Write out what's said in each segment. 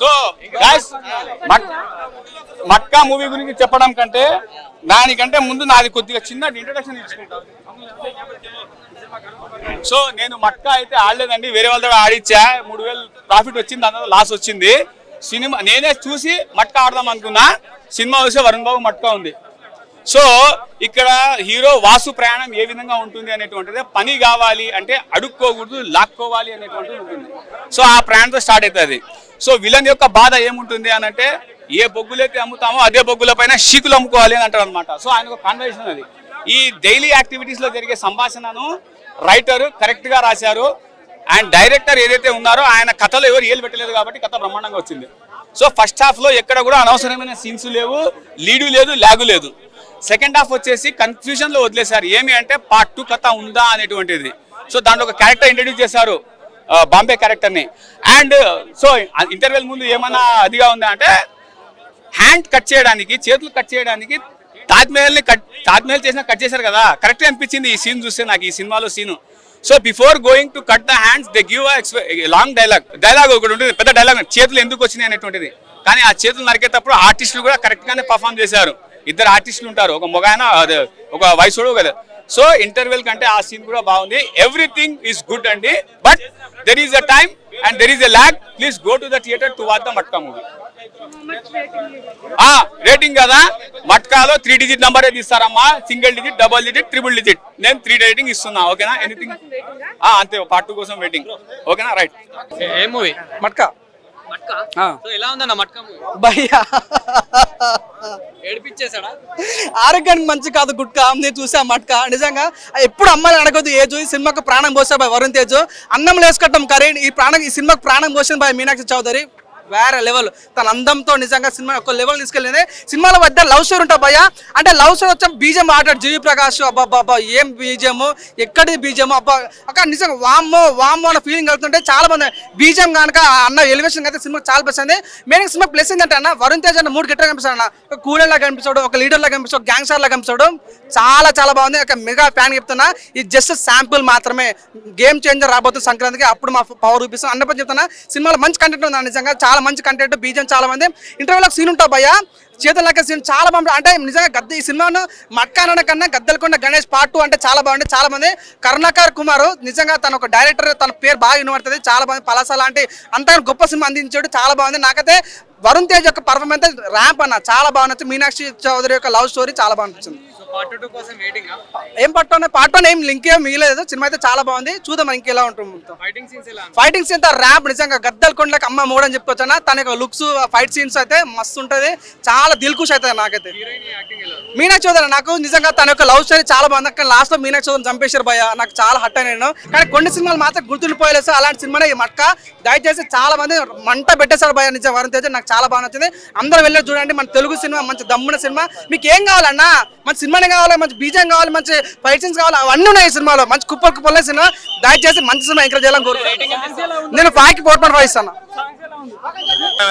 So guys, matka movie గురించి చెప్పడం కంటే దానికంటే ముందు నాది కొద్దిగా చిన్న ఇంట్రడక్షన్ ఇచ్చుకుంటాను సో నేను మట్కా అయితే ఆడలేదండి వేరే వాళ్ళ దగ్గర ఆడిచ్చా. మూడు వేలు ప్రాఫిట్ వచ్చింది అందులో లాస్ వచ్చింది. సినిమా నేనే చూసి మట్కా ఆడదాం అనుకున్నా. సినిమా చూసే వరుణ్ బాబు మట్కా ఉంది. సో ఇక్కడ హీరో వాసు ప్రయాణం ఏ విధంగా ఉంటుంది అనేటువంటిది పని కావాలి అంటే అడుక్కోకూడదు లాక్కోవాలి అనేటువంటిది ఉంటుంది. సో ఆ ప్రయాణంతో స్టార్ట్ అవుతుంది. సో విలన్ యొక్క బాధ ఏముంటుంది అని అంటే ఏ బొగ్గులైతే అమ్ముతామో అదే బొగ్గుల పైన షీకులు అమ్ముకోవాలి అని అంటారు అనమాట సో ఆయన ఒక కాన్వర్సేషన్ అది. ఈ డైలీ యాక్టివిటీస్లో జరిగే సంభాషణను రైటర్ కరెక్ట్గా రాశారు. అండ్ డైరెక్టర్ ఏదైతే ఉన్నారో ఆయన కథలో ఎవరు ఏలు పెట్టలేదు కాబట్టి కథ బ్రహ్మాండంగా వచ్చింది. సో ఫస్ట్ హాఫ్లో ఎక్కడ కూడా అనవసరమైన సీన్స్ లేవు లీడు లేదు లాగు లేదు. సెకండ్ హాఫ్ వచ్చేసి కన్ఫ్యూజన్లో వదిలేశారు. ఏమి అంటే పార్ట్ టూ కథ ఉందా అనేటువంటిది. సో దాంట్లో ఒక క్యారెక్టర్ ఇంట్రడ్యూస్ చేశారు. బాంబే క్యారెక్టర్ని అండ్ సో ఇంటర్వెల్ ముందు ఏమన్నా అదిగా ఉందా అంటే హ్యాండ్ కట్ చేయడానికి చేతులు కట్ చేయడానికి తాజ్మహల్ని కట్ తాజ్మహల్ చేసిన కట్ చేశారు కదా. కరెక్ట్ అనిపించింది ఈ సీన్ చూస్తే నాకు ఈ సినిమాలో scene so before going to cut the hands they give long dialogue dialogue ఒకటి ఉంటుంది పెద్ద డైలాగ్ చేతులు ఎందుకు వచ్చినాయి అనేటువంటిది. కానీ ఆ చేతులు నరికేటప్పుడు ఆర్టిస్టులు కూడా కరెక్ట్గానే పర్ఫామ్ చేశారు. ఇద్దరు ఆర్టిస్టులు ఉంటారు. ఒక మొగాయన ఒక వయసుడు కదా. సో ఇంటర్వెల్ కంటే ఆ సీన్ కూడా బాగుంది. ఎవ్రీథింగ్ ఈస్ గుడ్ అండి. But there is a time and there is a lack please go to the theatre to watch the Matka movie ఆ రేటింగ్ కదా. మట్కాలో త్రీ డిజిట్ నంబరే తీస్తారమ్మా. Single digit double digit triple digit నేను three rating ఇస్తున్నా. ఓకేనా anything అంతే. Part two కోసం waiting ఓకేనా రైట్ ఏ మూవీ మట్కా ఎలా ఉందన్న మట్కా మూవీ భయ్యా. ఏడిపించేసాడా ఆరోగ్యానికి మంచి కాదు గుట్కా. నేను చూసా మట్కా. నిజంగా ఎప్పుడు అమ్మాయిలు అడగదు ఏ చూసి సినిమాకు ప్రాణం పోసారు బాయ్ వరుణ్ తేజ్. అన్నం వేసుకోవటం కరీ. ఈ ప్రాణం ఈ సినిమాకు ప్రాణం పోసింది బాయ్ మీనాక్షి చౌదరి. వేరే లెవెల్ తన అందంతో నిజంగా సినిమా ఒక లెవెల్ తీసుకెళ్ళింది. సినిమాలో మధ్య లవ్ స్టోరీ ఉంటా భయ్య. అంటే లవ్ స్టోరీ వచ్చాం బీజం ఆడాడు జీవి ప్రకాష్. అబ్బా అబ్బా, ఏం బీజము? ఎక్కడి బీజము? అబ్బా అక్కడ నిజంగా వామ్మో వామ్మో అన్న ఫీలింగ్ కలుగుతుంటే చాలా మంది బీజం కనుక అన్న ఎలివేషన్ అయితే సినిమా చాలా బెస్ట్ మెయిన్ సినిమా ప్లస్ ఏంటంటే అన్న వరుణ్ తేజ్ అన్న మూడు గిట్ట కనిపిస్తాడు అన్న. ఒక కూలర్ లాగా కనిపిస్తాడు ఒక లీడర్ లాగా కనిపిస్తాడు గ్యాంగ్స్టర్ లాగా కనిపిస్తాడు. చాలా చాలా బాగుంది. ఒక మెగా ఫ్యాన్ చెప్తున్నా. ఇది జస్ట్ శాంపుల్ మాత్రమే. గేమ్ చేంజర్ రాబోతుంది సంక్రాంతికి. అప్పుడు మా పవర్ చూపిస్తాం. అన్నప్పుడు చెప్తున్నా. సినిమాలో మంచి కంటెంట్ ఉంది నిజంగా? చాలా మంచి కంటెంట్ బీజం చాలా మంది. ఇంటర్వ్యూలో సీన్ ఉంటావు భయ్య. చేతులకి సీన్ చాలా బాగుంటుంది. అంటే నిజంగా గద్ద ఈ సినిమాను మక్కాన కన్నా గద్దెలకున్న గణేష్ పార్ట్ టూ అంటే చాలా బాగుంది. చాలా మంది కరుణాకర్ కుమార్ నిజంగా తన ఒక డైరెక్టర్ తన పేరు బాగా వినబడుతుంది. చాలా బాగుంది పలాస లాంటి అంత గొప్ప సినిమా అందించాడు. చాలా బాగుంది. నాకైతే వరుణ్ తేజ్ యొక్క పర్ఫార్మెన్స్ ర్యాంప్ అన్న. చాలా బాగుంది. మీనాక్షి చౌదరి యొక్క లవ్ స్టోరీ చాలా బాగా నచ్చింది సో పార్ట్ ఏం పట్టు పార్ట్ వన్ ఏం లింక్ ఏం మిగలేదు. సినిమా అయితే చాలా బాగుంది. చూద్దాం ఇంకెలా ఉంటుంది ఫైటింగ్ సీన్స్ ర్యాప్ నిజంగా గద్దలు కొండలకు అమ్మ మూడు అని చెప్పుకోవచ్చా తన యొక్క లుక్స్ ఫైట్ సీన్స్ అయితే మస్తు ఉంటది. చాలా దిల్ ఖుష్ అవుతుంది నాకైతే. మీనాక్షి చౌదరి నాకు నిజంగా తన యొక్క లవ్ స్టోరీ చాలా బాగుంది. కానీ లాస్ట్లో మీనాక్షి చౌదరి చంపేశారు భయ నాకు చాలా హట్ నేను. కానీ కొన్ని సినిమాలు మాత్రం గుర్తుండిపోయలేదు సార్. అలాంటి సినిమానే ఈ మట్క. దయచేసి చాలా మంది మంట పెట్టేశారు భయ నిజం వరుణ్ తేజ్ నాకు చాలా బాగా నచ్చింది. అందరూ వెళ్ళి చూడండి. మన తెలుగు సినిమా మంచి దమ్మున సినిమా. మీకు ఏం కావాలన్నా మంచి నిర్మాణం కావాలి మంచి బీజం కావాలి మంచి ఫైట్ సీన్స్ కావాలి అవన్నీ ఉన్నాయి ఈ సినిమాలో. మంచి కుప్పలు కుప్పలే సినిమా. దయచేసి మంచి సినిమా ఎంకరేజ్ చేయాలని కోరుకుంటున్నాను. నేను ఫైవ్కి ఫోర్ పాయింట్ ఫైవ్ ఇస్తాను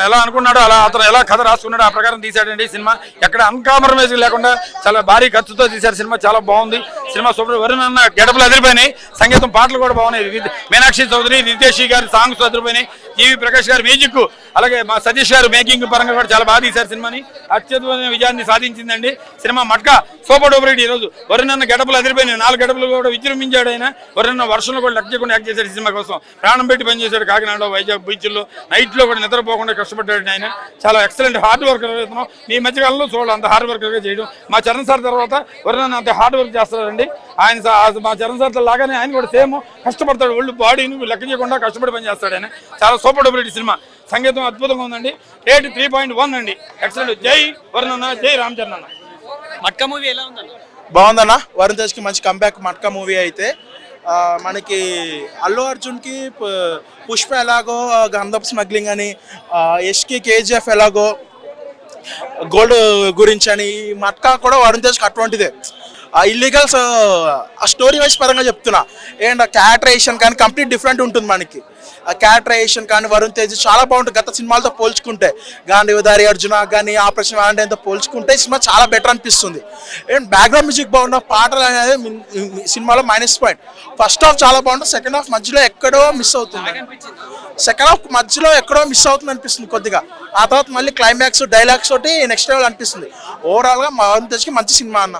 ఎలా అనుకున్నాడో అలా అతను ఎలా కథ రాసుకున్నాడో ఆ ప్రకారం తీశాడండి సినిమా. ఎక్కడ అన్కాంప్రమైజ్ లేకుండా చాలా భారీ ఖర్చుతో తీశారు సినిమా. చాలా బాగుంది. సినిమా సూపర్ వరుణ్ అన్న గడపలు అదిరిపోయినాయి. సంగీతం పాటలు కూడా బాగున్నాయి. మీనాక్షి చౌదరి నితేష్ గారి సాంగ్స్ అదిరిపోయినాయి. జీవి ప్రకాష్ గారి మ్యూజిక్ అలాగే మా సతీష్ గారు మేకింగ్ పరంగా కూడా చాలా బాగా తీశారు సినిమాని. అత్యద్భుతమైన విజయాన్ని సాధించిందండి. సినిమా మట్కా సూపర్ డూపర్ ఈ రోజు వరుణ్ అన్న గడపలు అదిరిపోయినాయి. నాలుగు గడపలు కూడా విజృంభించాడు ఆయన. వరుణ్ వర్షంలో కూడా లెక్క చేయకుండా యాక్ట్ చేశాడు సినిమా కోసం. ప్రాణం పెట్టి పనిచేశాడు కాకినాడలో వైజాగ్ బీచ్లో నైట్లో కూడా నిద్రపోకుండా కష్టపడ్డాడు ఆయన. చాలా ఎక్సలెంట్ హార్డ్ వర్క్ ఇతను ఈ మధ్యకాలంలో చూడాలి. అంత హార్డ్ వర్క్గా చేయడం. మా చరణ్ సార్ తర్వాత వరుణ్ అంత హార్డ్ వర్క్ చేస్తారండి ఆయన సా- మా చరణ్ సార్ లాగానే ఆయన కూడా సేమ్ కష్టపడతాడు. ఒళ్ళు బాడీని లెక్క చేయకుండా కష్టపడి పని చేస్తాడు ఆయన. చాలా సూపర్ హిట్ సినిమా. సంగీతం అద్భుతంగా ఉందండి. రేట్ త్రీ పాయింట్ వన్ అండి. ఎక్సలెంట్ జై వరుణ్ జై రామ్ చరణ్ అన్న. మట్కా మూవీ ఎలా ఉందన్న బాగుందన్న. వరుణ్ తేజ్కి మంచి కంబ్యాక్ మట్కా మూవీ అయితే. మనకి అల్లు అర్జున్కి పుష్ప ఎలాగో గంధప్ స్మగ్లింగ్ అని యష్కి కేజీఎఫ్ ఎలాగో గోల్డ్ గురించి అని ఈ మట్కా కూడా వరుణ్ తేజ్కి అటువంటిదే. ఇల్లీగల్స్ ఆ స్టోరీ వైజ్ పరంగా చెప్తున్నా. అండ్ క్యాటరేషన్ కానీ కంప్లీట్ డిఫరెంట్ ఉంటుంది మనకి. ఆ క్యారెక్టరైజేషన్ కానీ వరుణ్ తేజ్ చాలా బాగుంటుంది. గత సినిమాలతో పోల్చుకుంటే గాంధీవదారి అర్జున కానీ ఆపరేషన్ వాలంటైన్తో పోల్చుకుంటే సినిమా చాలా బెటర్ అనిపిస్తుంది. అండ్ బ్యాక్గ్రౌండ్ మ్యూజిక్ బాగున్న పాటలు అనేది సినిమాలో మైనస్ పాయింట్ ఫస్ట్ హాఫ్ చాలా బాగుంటుంది. సెకండ్ హాఫ్ మధ్యలో ఎక్కడో మిస్ అవుతుంది. సెకండ్ హాఫ్ మధ్యలో ఎక్కడో మిస్ అవుతుంది అనిపిస్తుంది కొద్దిగా. ఆ తర్వాత మళ్ళీ క్లైమాక్స్ డైలాగ్స్ తోటి నెక్స్ట్ లెవెల్ అనిపిస్తుంది. ఓవరాల్గా వరుణ్ తేజ్కి మంచి సినిమా అన్న.